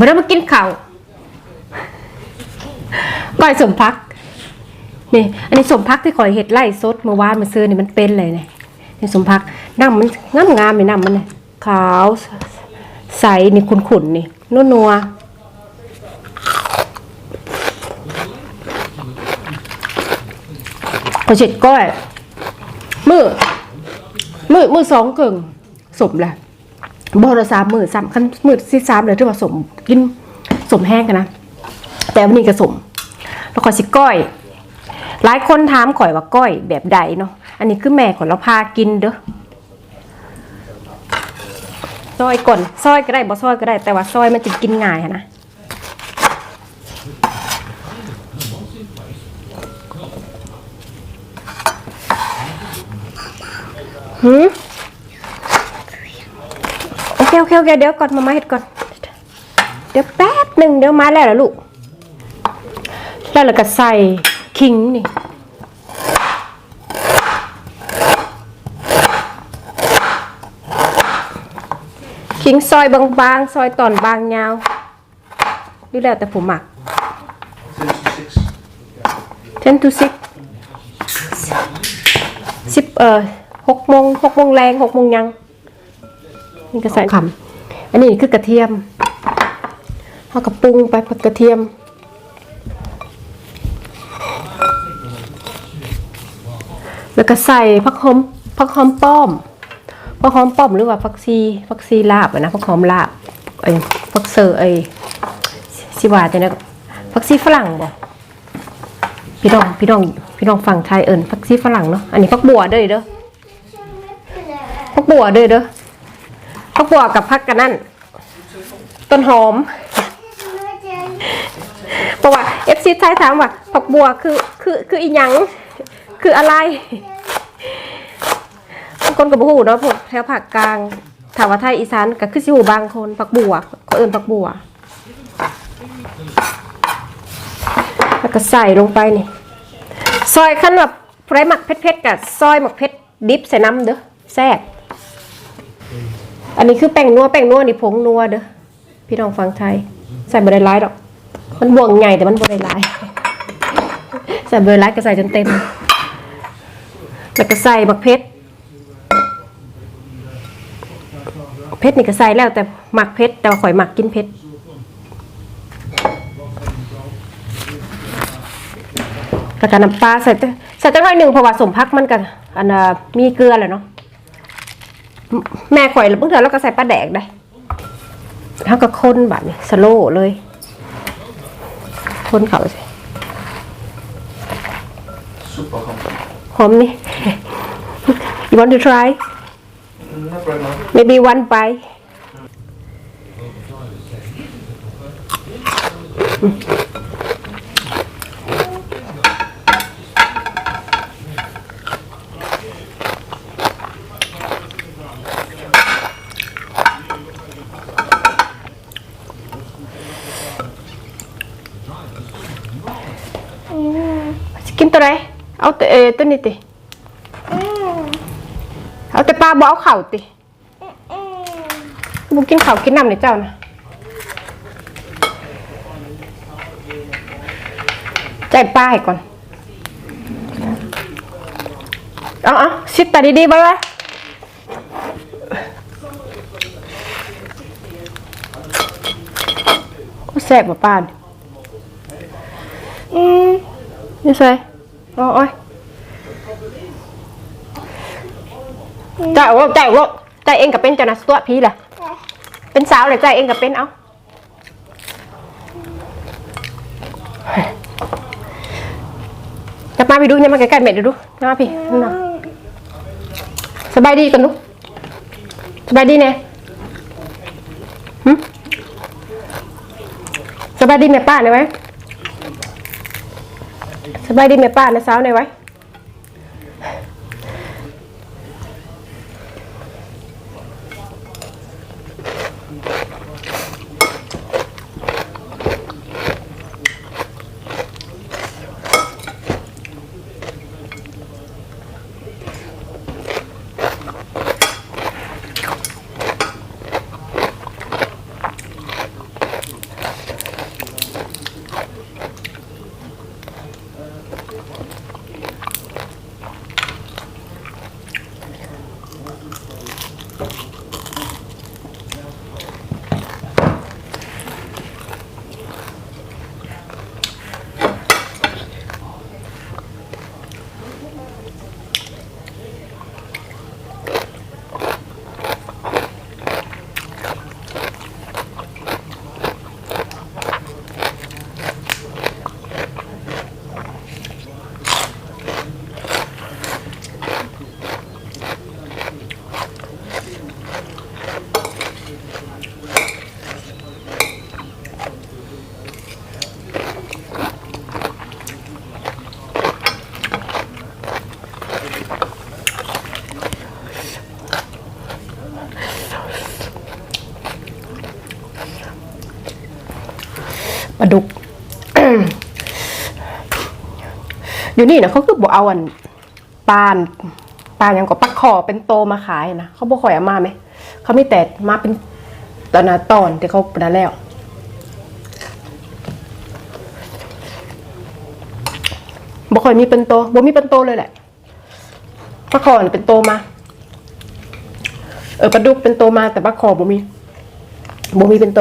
บ่ได้มากินข้าวก้อยสมพักนี่ อันนี้สมพักที่ข่อยเห็ดไล่สดเมื่อวานมาซื้อนี่มันเป็นเลยเนี่ยนี่สมพักน้ำมันงามงามๆนี่น้ำมันเนี่ยขาวใสนี่ขุ่นๆนี่นัวนัวๆข่อยเช็ดก้อยมือมือมือสองเก่งสมแหละ บอรสามมือสามขั้นมือที่สามเลยที่ว่าสมกินสมแห้งกันนะ แต่วันนี้ก็สม แล้วขอยสิก้อย หลายคนถามข่อยว่าก้อยแบบใดเนาะอันนี้คือแม่ของเราพากินเด้อซอยก่อนซอยก็ได้บ่ซอยก็ได้ แต่ว่าซอยมันจะกินง่ายนะหืมโอ เคโอเคโอเคเดี๋ยวก่อนมามาเห็ดก่อน เดี๋ยวแป๊บหนึ่งเดี๋ยวมาแล้วเหรอลูก แล้วเราก็ใส่ขิงนี่ขิงซอยบางๆ ซอยตอนบางยาวนี่แล้วแต่ผมหมัก10 to 6สิบเอ่อหกโมงหกโมงแรงหกโมงยัง นี่ก็ใส่คำอันนี้คือกระเทียมเอากระปรุงไปผักกระเทียมแล้วก็ใส่ผักหอมผักหอมป้อมผักหอมป้อมหรือว่าผักซีผักซีลาบอะนะผักหอมลาบไอ้ผักเซอร์ไอ้สิว่าแต่นะผักซีฝรั่งบ่พี่น้องพี่น้องพี่น้องฝั่งไทยเอิญผักซีฝรั่งเนาะอันนี้ผักบัวเด้อเด้อผักบัวเด้อเด้อ ผักบัวกับผักกันนั่น ต้นหอมเพราะว่าเอฟซีไทยถามว่าผักบัวคือคือคืออีหยังคืออะไรบางคนก็บ่ฮู้เนาะพวกแถวภาคกลางถาว่าไทยอีสานก็คือสิฮู้บางคนผักบัวเขาเอิ้นผักบัวแล้วก็ใส่ลงไปนี่ ซอยขั้นแบบไรหมักเผ็ดๆกับซอยหมักเผ็ดดิบใส่น้ำเด้อแซ่บ อันนี้คือแป้งนัวแป้งนัวนี่ผงนัวเด้อพี่น้องฟังไทย ใส่บะได้ร้ายดอก มันบวงใหญ่แต่มันบะได้ร้ายใส่บะได้ร้ายก็ใส่จนเต็ม แล้วก็ใส่หมักเผ็ดเผ็ดนี่ก็ใส่แล้วแต่หมักเผ็ดแต่ว่าข่อยหมักกินเผ็ดแล้วก็น้ำปลาใส่ใส่จังหน่อยหนึ่งเพราะว่าสมพักมันกันอันน่ะมีเกลือแหละเนาะ แม่ข่อยแล้วเพิ่งเถอะแล้วก็ใส่ปลาแดกได้เท่ากับคนแบบนี้สโลว์เลยคนเขาสิ Super kom. หอมนี่ you want to try Not right now. maybe one bite สิกิ ไหนเอาแต่เอตัวนี้ติเอาแต่ปลาบ่เอาเข่าติบุกินเข่ากินน้ำเนี่ยเจ้านะใจป้ายก่อน เอาเอาสิตาดีๆไปไว้ก็แซ่บกว่าป้านอืมนี่ใส่ โอ้ยจ่ายว่าจ่ายว่าจ่ายเองกับเป็นเจ้านะตัวพี่แหละเป็นสาวเลยจ่ายเองกับเป็นเอากลับมาไปดูเนี่ยมาใกล้ๆเม็ดดูดูมาพี่นั่นน่ะสบายดีกันลูกสบายดีเนี่ยสบายดีแม่ป้าเนี่ยไหม สบายดีแม่ป้านะสาวไหนไว้ อยู่นี่นะเขาคือบอกเอาอันปานปานยังก็ปักคอเป็นโตมาขายนะเขาบอกคอยเอามาไหมเขาไม่แต่มาเป็นตอนนาตอนที่เขาปนาแล้วบ่ค่อยมีเป็นโตบ่มีเป็นโตเลยแหละปลาคอเป็นโตมา เออปลาดุกเป็นโตมาแต่ปลาคอบ่มีบ่มีเป็นโต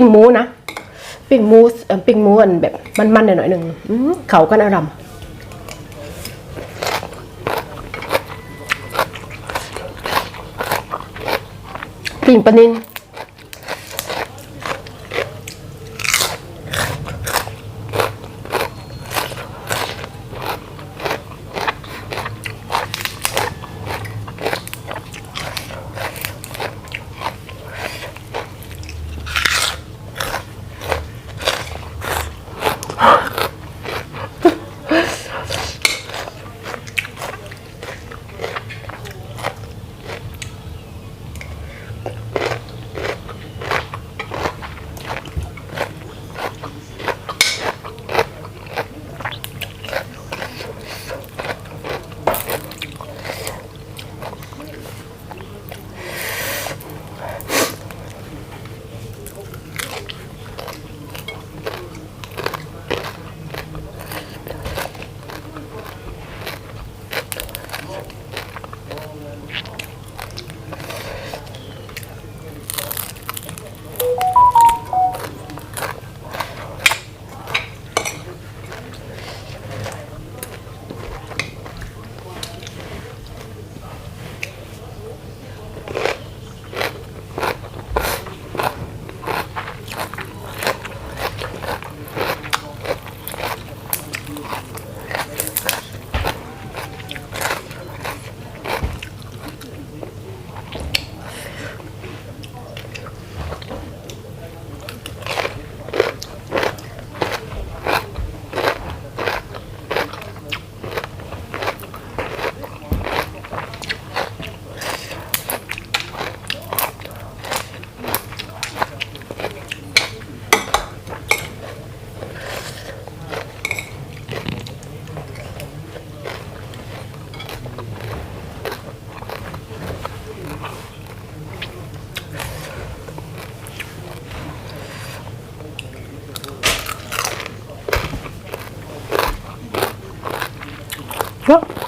ปิ่งหมูนะปิ่งหมูปิ่งหมูอันแบบมันๆหน่อยๆหนึ่งเขากันอารำปิ่งปลานิน เ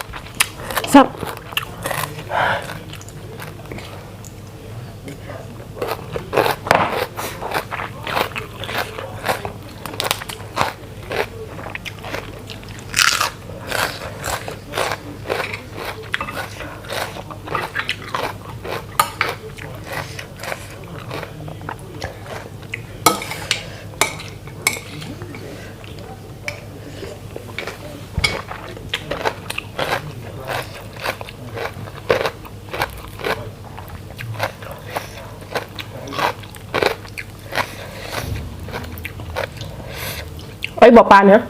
ไอ้บอกปลาเนาะ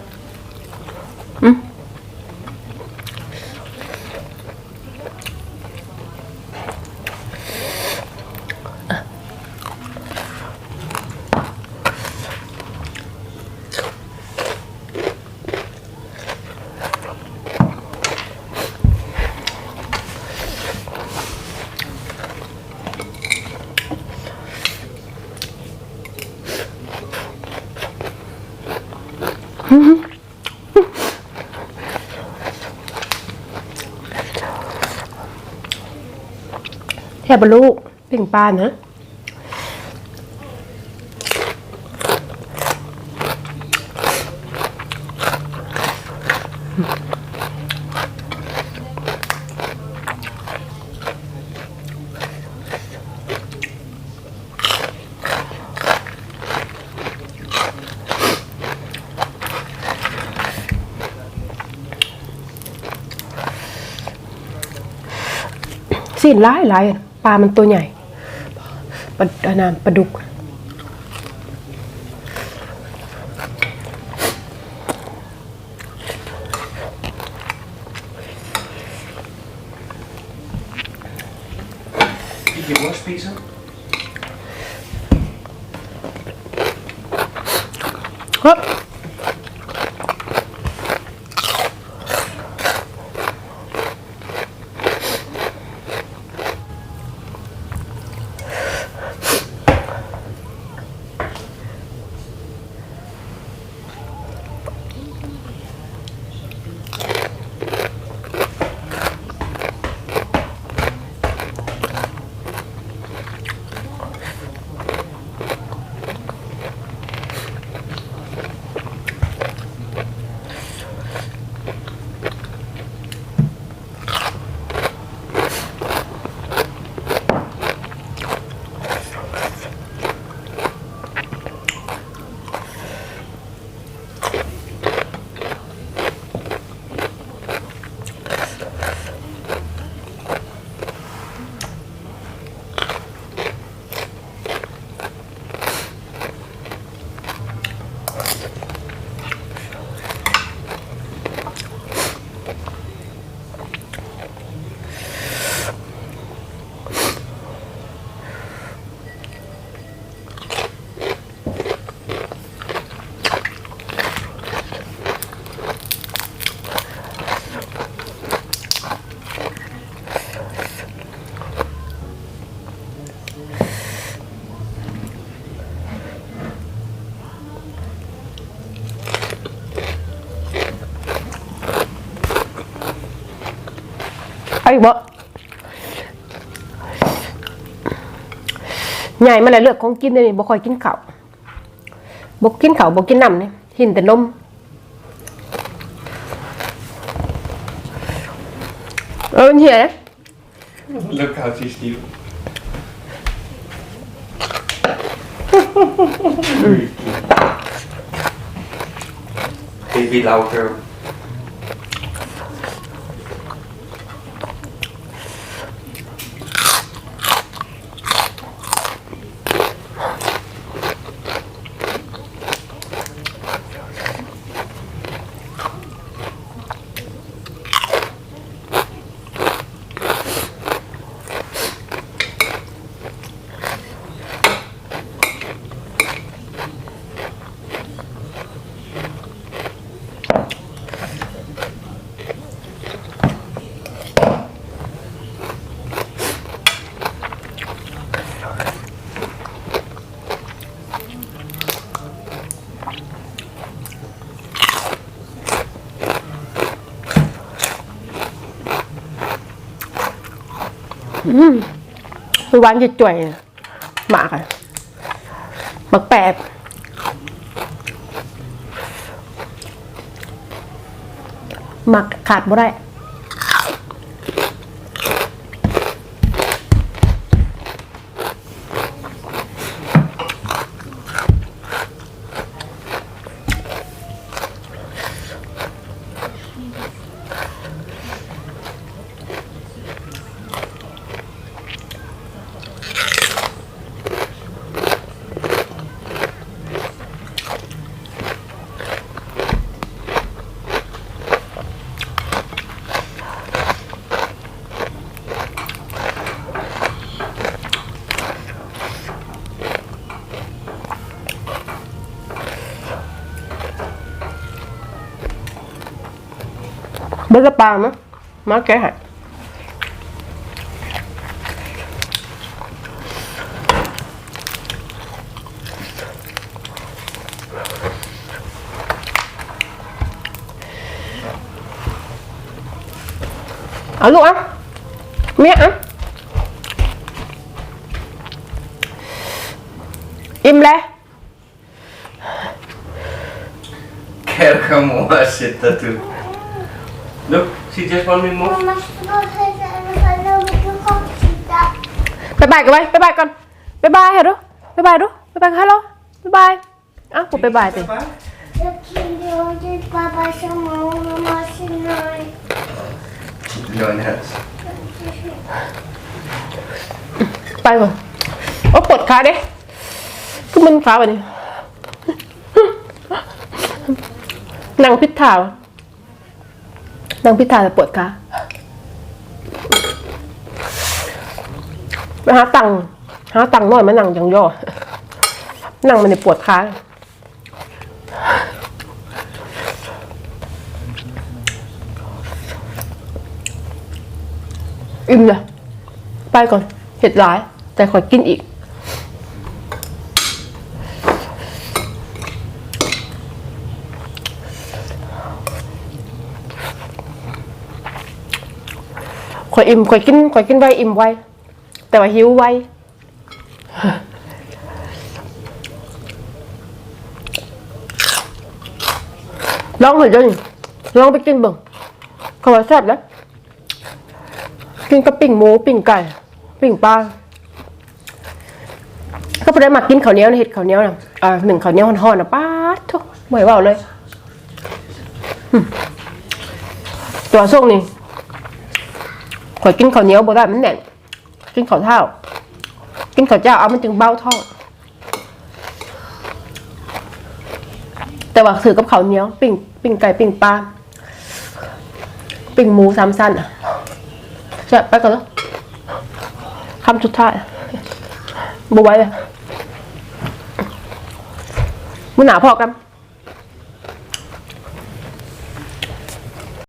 แค่บลูกปิ่งปลานะ สิ้นหลายหลายปลามันตัวใหญ่ปลาอันนั้นปลาดุก Eet je worstpizza? เฮ้ยเอาอีกบ่ใหญ่มาแล้วเลือกของกินเลยนี่บ่ค่อยกินข้าวบ่กินข้าวบ่กินน้ำนี่หินแต่นมเออเหี้ยนะ Look how she's Steve. Baby louder. คือหวานจะจ่วยหมากอะหมักแปบหมักขาดบ่ได้ เบอร์ปลามั้ยมาแกะให้เอาลูกอะเมียอะอิ่มแล้ว Kerga mua sitta tu. Look, she just want me more. Mamma ska gå och hämta en hallå mycket chocksitta. บายบายกันไว้บายบายก่อนบายบายเฮ้ดูบายบายดูบายบายฮัลโหลบายบายอ้าวผมบายบายสิ Jag kunde ha dit pappa som och mamma sin nöjd. Join hands. ไปก่อนโอ้ปวดขาเด้ก็มันขาแบบนี้นั่งพิษถา นั่งพิษถาแต่ปวดขาไปหาตังหาตังน่อยมานั่งจังย่อ นั่งมันเนี่ยปวดขาอิ่มเลยไปก่อนเห็ดร้าย แต่ขอกินอีก ขอยอิ่มขอยกินขอยกินไวอิ่มไวแต่ว่าหิวไวลองเหรอเจ้านี่ลองไปกินเบิ่งเขาว่าแซ่บแล้วกินกับปิ่งหมูปิ่งไก่ ปิ่งปลาก็พอได้มากินข้าวเหนียวนเห็ดข้าวเหนียวนะอ่าหนึ่งข้าวเหนียวห่อนๆนะป้าทุกไม่ไหวเลยตัวส่งนี่ ข่อยกินข้าวเหนียวบ่ได้มันแน่นกินข้าวเท่า กินข้าวเจ้าเอามันจึงเบาท้อง แต่ว่าถือกับข้าวเหนียวปิ่งปิ่งไก่ปิ่งปลาปิ่งหมูสามสั้นอะจะไปก่อนแล้วคำสุดท้ายบไหว้เลยมือหนาพอกัน